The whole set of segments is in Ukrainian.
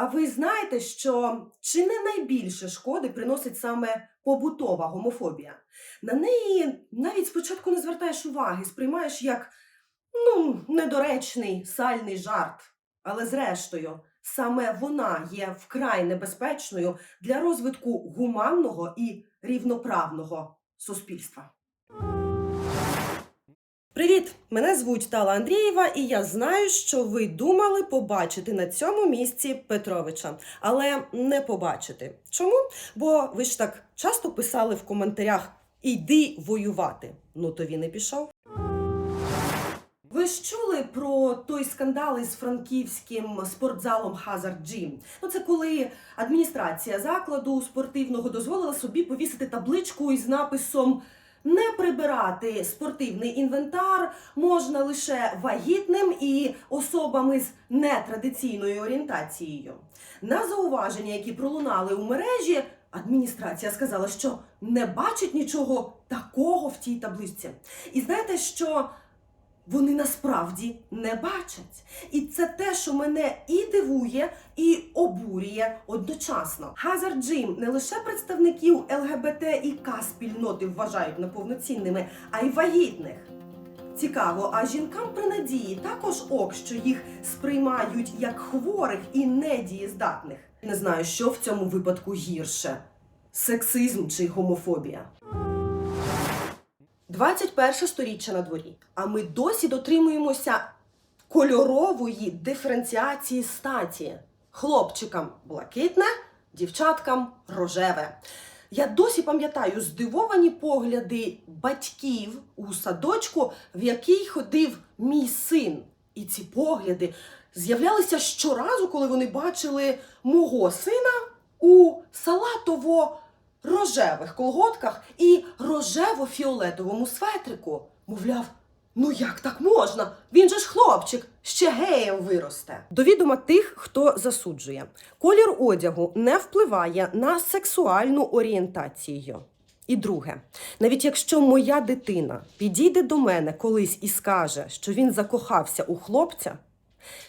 А ви знаєте, що чи не найбільше шкоди приносить саме побутова гомофобія? На неї навіть спочатку не звертаєш уваги, сприймаєш як ну, недоречний сальний жарт. Але зрештою, саме вона є вкрай небезпечною для розвитку гуманного і рівноправного суспільства. Привіт! Мене звуть Тала Андрієва, і я знаю, що ви думали побачити на цьому місці Петровича, але не побачити. Чому? Бо ви ж так часто писали в коментарях Іди воювати. Ну то він і пішов. Ви ж чули про той скандал із франківським спортзалом Hazard Gym? Ну це коли адміністрація закладу спортивного дозволила собі повісити табличку із написом не прибирати спортивний інвентар можна лише вагітним і особами з нетрадиційною орієнтацією. На зауваження, які пролунали у мережі, адміністрація сказала, що не бачить нічого такого в тій табличці. І знаєте, що вони насправді не бачать. І це те, що мене і дивує, і обурює одночасно. Hazard Gym не лише представників ЛГБТ і К спільноти вважають неповноцінними, а й вагітних. Цікаво, а жінкам при надії також ок, що їх сприймають як хворих і недієздатних. Не знаю, що в цьому випадку гірше: сексизм чи гомофобія. 21 сторіччя на дворі, а ми досі дотримуємося кольорової диференціації статі. Хлопчикам блакитне, дівчаткам рожеве. Я досі пам'ятаю здивовані погляди батьків у садочку, в який ходив мій син. І ці погляди з'являлися щоразу, коли вони бачили мого сина у салатово рожевих колготках і рожево-фіолетовому светрику. Мовляв, ну як так можна? Він же ж хлопчик, ще геєм виросте. До відома тих, хто засуджує. Колір одягу не впливає на сексуальну орієнтацію. І друге, навіть якщо моя дитина підійде до мене колись і скаже, що він закохався у хлопця,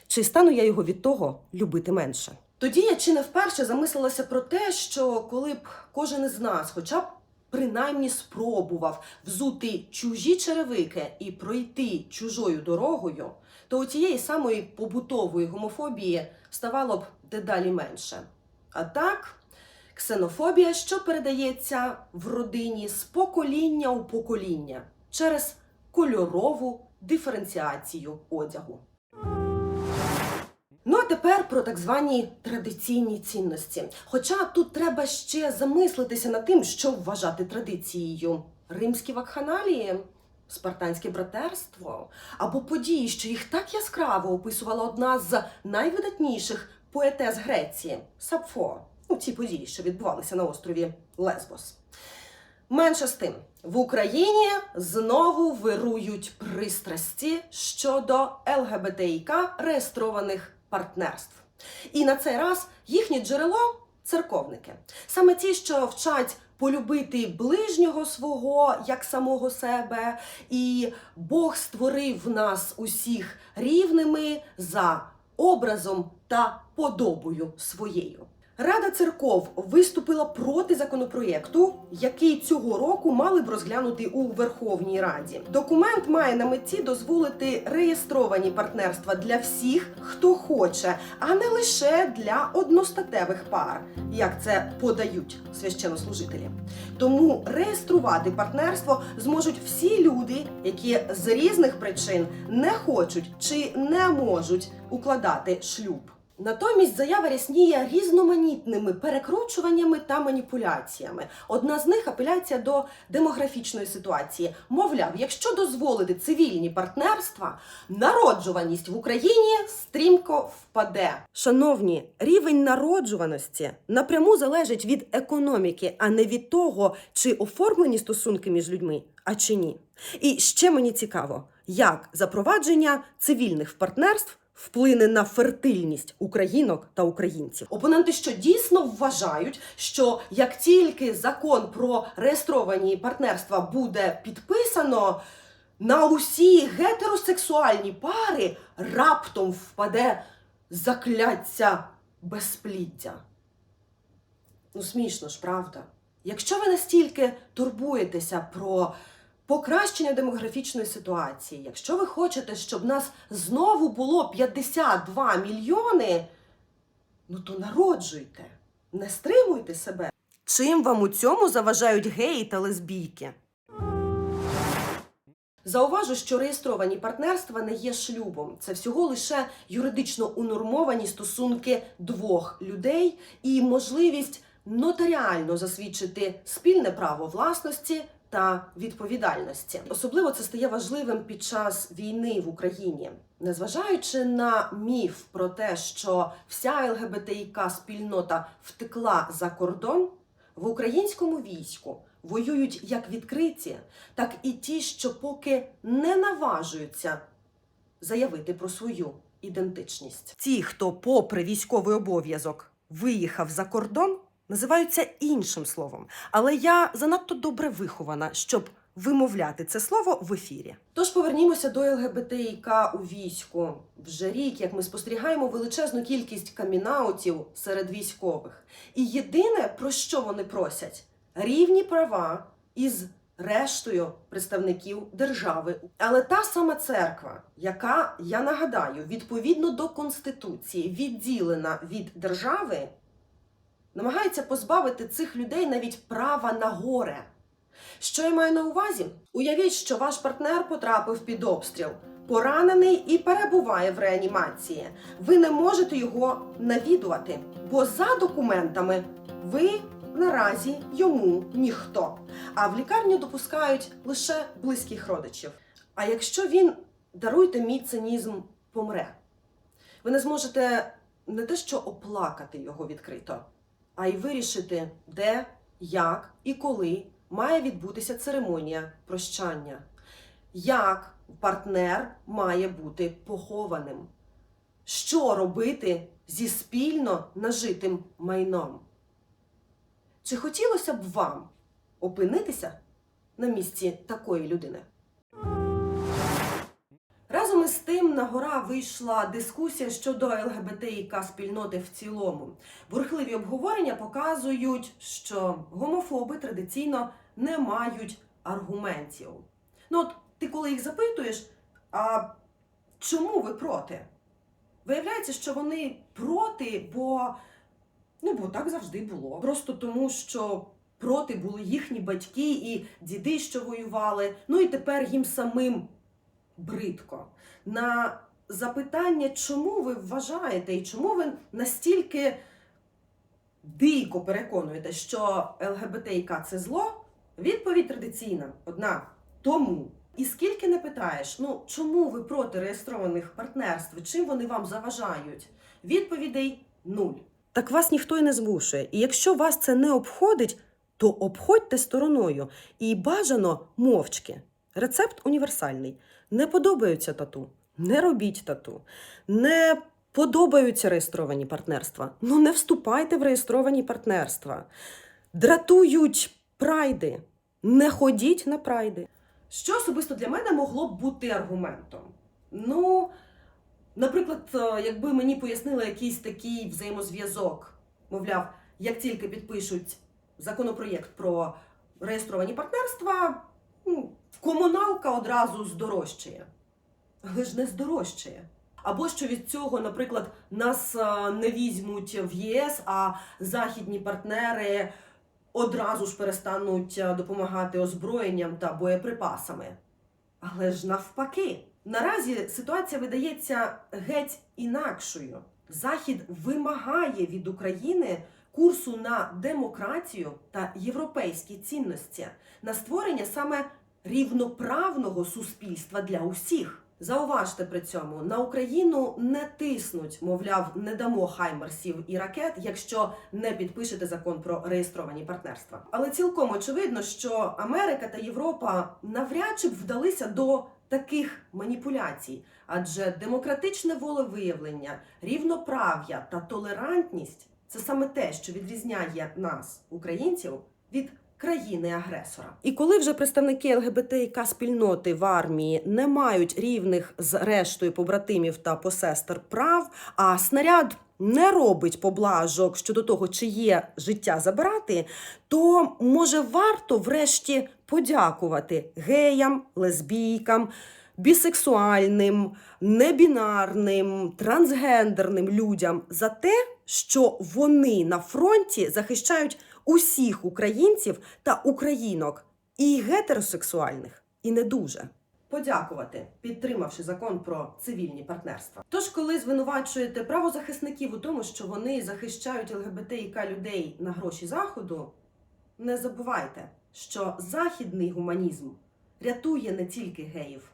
чи стану я його від того любити менше? Тоді я чи не вперше замислилася про те, що коли б кожен із нас, хоча б принаймні спробував взути чужі черевики і пройти чужою дорогою, то у тієї самої побутової гомофобії ставало б дедалі менше. А так, ксенофобія, що передається в родині з покоління у покоління через кольорову диференціацію одягу. Ну а тепер про так звані традиційні цінності. Хоча тут треба ще замислитися над тим, що вважати традицією: римські вакханалії, спартанське братерство або події, що їх так яскраво описувала одна з найвидатніших поетес Греції Сапфо. Ну, ці події, що відбувалися на острові Лесбос. Менше з тим, в Україні знову вирують пристрасті щодо ЛГБТІК реєстрованих партнерств. І на цей раз їхнє джерело церковники. Саме ті, що вчать полюбити ближнього свого як самого себе, і Бог створив нас усіх рівними за образом та подобою своєю. Рада церков виступила проти законопроєкту, який цього року мали б розглянути у Верховній Раді. Документ має на меті дозволити реєстровані партнерства для всіх, хто хоче, а не лише для одностатевих пар, як це подають священнослужителі. Тому реєструвати партнерство зможуть всі люди, які з різних причин не хочуть чи не можуть укладати шлюб. Натомість заява рясніє різноманітними перекручуваннями та маніпуляціями. Одна з них апеляція до демографічної ситуації. Мовляв, якщо дозволити цивільні партнерства, народжуваність в Україні стрімко впаде. Шановні, рівень народжуваності напряму залежить від економіки, а не від того, чи оформлені стосунки між людьми, а чи ні. І ще мені цікаво, як запровадження цивільних партнерств вплине на фертильність українок та українців. Опоненти, що дійсно вважають, що як тільки закон про реєстровані партнерства буде підписано, на усі гетеросексуальні пари раптом впаде закляття безпліддя. Ну, смішно ж, правда? Якщо ви настільки турбуєтеся про покращення демографічної ситуації, якщо ви хочете, щоб нас знову було 52 мільйони, ну то народжуйте, не стримуйте себе. Чим вам у цьому заважають геї та лесбійки? Зауважу, що реєстровані партнерства не є шлюбом. Це всього лише юридично унормовані стосунки двох людей і можливість нотаріально засвідчити спільне право власності та відповідальності. Особливо це стає важливим під час війни в Україні. Незважаючи на міф про те, що вся ЛГБТІК спільнота втекла за кордон, в українському війську воюють як відкриті, так і ті, що поки не наважуються заявити про свою ідентичність. Ті, хто, попри військовий обов'язок, виїхав за кордон, називаються іншим словом. Але я занадто добре вихована, щоб вимовляти це слово в ефірі. Тож повернімося до ЛГБТІК у війську. Вже рік, як ми спостерігаємо величезну кількість камінаутів серед військових. І єдине, про що вони просять, рівні права із рештою представників держави. Але та сама церква, яка, я нагадаю, відповідно до Конституції відділена від держави, намагається позбавити цих людей навіть права на горе. Що я маю на увазі? Уявіть, що ваш партнер потрапив під обстріл, поранений і перебуває в реанімації. Ви не можете його навідувати, бо за документами ви наразі йому ніхто. А в лікарню допускають лише близьких родичів. А якщо він, даруйте мій цинізм, помре, ви не зможете не те, що оплакати його відкрито, а й вирішити, де, як і коли має відбутися церемонія прощання. Як партнер має бути похованим? Що робити зі спільно нажитим майном? Чи хотілося б вам опинитися на місці такої людини? Разом із тим на гора вийшла дискусія щодо ЛГБТІК спільноти в цілому. Бурхливі обговорення показують, що гомофоби традиційно не мають аргументів. Ну, от ти коли їх запитуєш, а чому ви проти? Виявляється, що вони проти, бо, ну, бо так завжди було. Просто тому, що проти були їхні батьки і діди, що воювали. Ну і тепер їм самим бридко. На запитання, чому ви вважаєте і чому ви настільки дико переконуєте, що ЛГБТІК це зло, відповідь традиційна одна тому. І скільки не питаєш, ну чому ви проти реєстрованих партнерств? Чим вони вам заважають? Відповідей нуль. Так вас ніхто й не змушує. І якщо вас це не обходить, то обходьте стороною і бажано мовчки. Рецепт універсальний. Не подобаються тату. Не робіть тату. Не подобаються реєстровані партнерства. Ну не вступайте в реєстровані партнерства. Дратують прайди. Не ходіть на прайди. Що особисто для мене могло б бути аргументом? Ну, наприклад, е, якби мені пояснили якийсь такий взаємозв'язок, мовляв, як тільки підпишуть законопроєкт про реєстровані партнерства, ну, комуналка одразу здорожчає. Але ж не здорожчає. Або що від цього, наприклад, нас е, не візьмуть в ЄС, а західні партнери одразу ж перестануть е, допомагати озброєнням та боєприпасами. Але ж навпаки, наразі ситуація видається геть інакшою. Захід вимагає від України курсу на демократію та європейські цінності, на створення саме рівноправного суспільства для усіх. Зауважте при цьому, на Україну не тиснуть, мовляв, не дамо хаймерсів і ракет, якщо не підпишете закон про реєстровані партнерства. Але цілком очевидно, що Америка та Європа навряд чи б вдалися до таких маніпуляцій, адже демократичне волевиявлення, рівноправ'я та толерантність це саме те, що відрізняє нас, українців, від країни-агресора. І коли вже представники ЛГБТІК спільноти в армії не мають рівних з рештою побратимів та посестер прав, а снаряд не робить поблажок щодо того, чи є життя забирати, то може варто врешті подякувати геям, лесбійкам, бісексуальним, небінарним, трансгендерним людям за те, що вони на фронті захищають усіх українців та українок, і гетеросексуальних, і не дуже. Подякувати, підтримавши закон про цивільні партнерства. Тож, коли звинувачуєте правозахисників у тому, що вони захищають ЛГБТІК людей на гроші заходу, не забувайте, що західний гуманізм рятує не тільки геїв.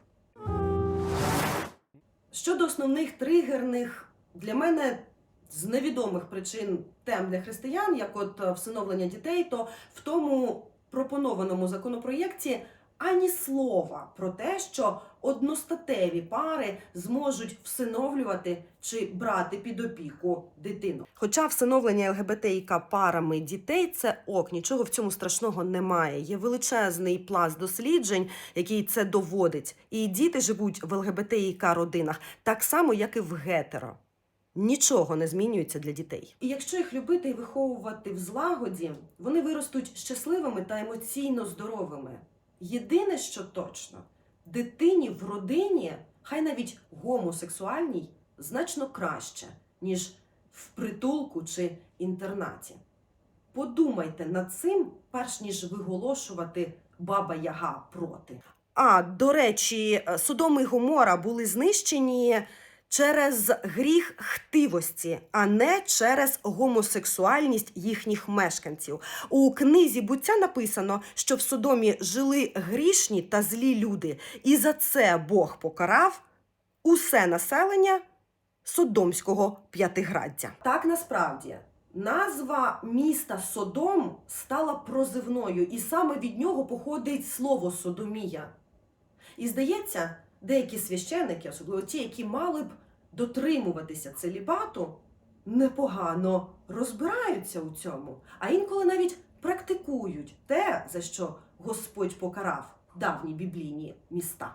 Щодо основних тригерних для мене з невідомих причин тем для християн, як от е, всиновлення дітей, то в тому пропонованому законопроєкті ані слова про те, що одностатеві пари зможуть всиновлювати чи брати під опіку дитину. Хоча всиновлення ЛГБТІК парами дітей це ок, нічого в цьому страшного немає. Є величезний пласт досліджень, який це доводить. І діти живуть в ЛГБТІК родинах так само, як і в гетеро. Нічого не змінюється для дітей. І якщо їх любити і виховувати в злагоді, вони виростуть щасливими та емоційно здоровими. Єдине, що точно, дитині в родині, хай навіть гомосексуальній, значно краще, ніж в притулку чи інтернаті. Подумайте над цим, перш ніж виголошувати баба Яга проти. А до речі, Содом і Гомора були знищені через гріх хтивості, а не через гомосексуальність їхніх мешканців. У книзі буття написано, що в Содомі жили грішні та злі люди, і за це Бог покарав усе населення Содомського п'ятиграддя. Так насправді. Назва міста Содом стала прозивною, і саме від нього походить слово Содомія. І здається, деякі священники, особливо ті, які мали б дотримуватися целібату, непогано розбираються у цьому, а інколи навіть практикують те, за що Господь покарав давні біблійні міста.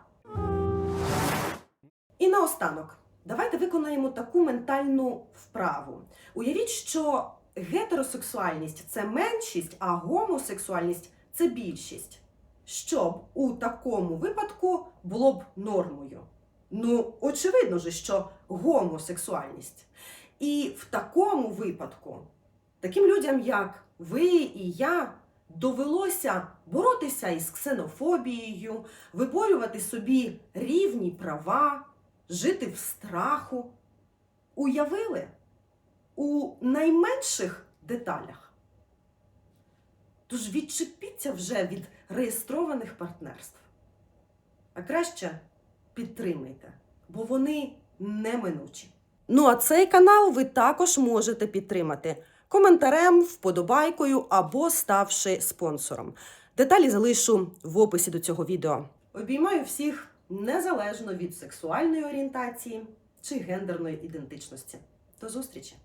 І наостанок, давайте виконаємо таку ментальну вправу. Уявіть, що гетеросексуальність це меншість, а гомосексуальність це більшість. Щоб у такому випадку було б нормою. Ну, очевидно же, що гомосексуальність. І в такому випадку таким людям, як ви і я, довелося боротися із ксенофобією, виборювати собі рівні права, жити в страху. Уявили у найменших деталях. Тож відчепіться вже від реєстрованих партнерств. А краще підтримайте, бо вони неминучі. Ну а цей канал ви також можете підтримати коментарем, вподобайкою або ставши спонсором. Деталі залишу в описі до цього відео. Обіймаю всіх незалежно від сексуальної орієнтації чи гендерної ідентичності. До зустрічі!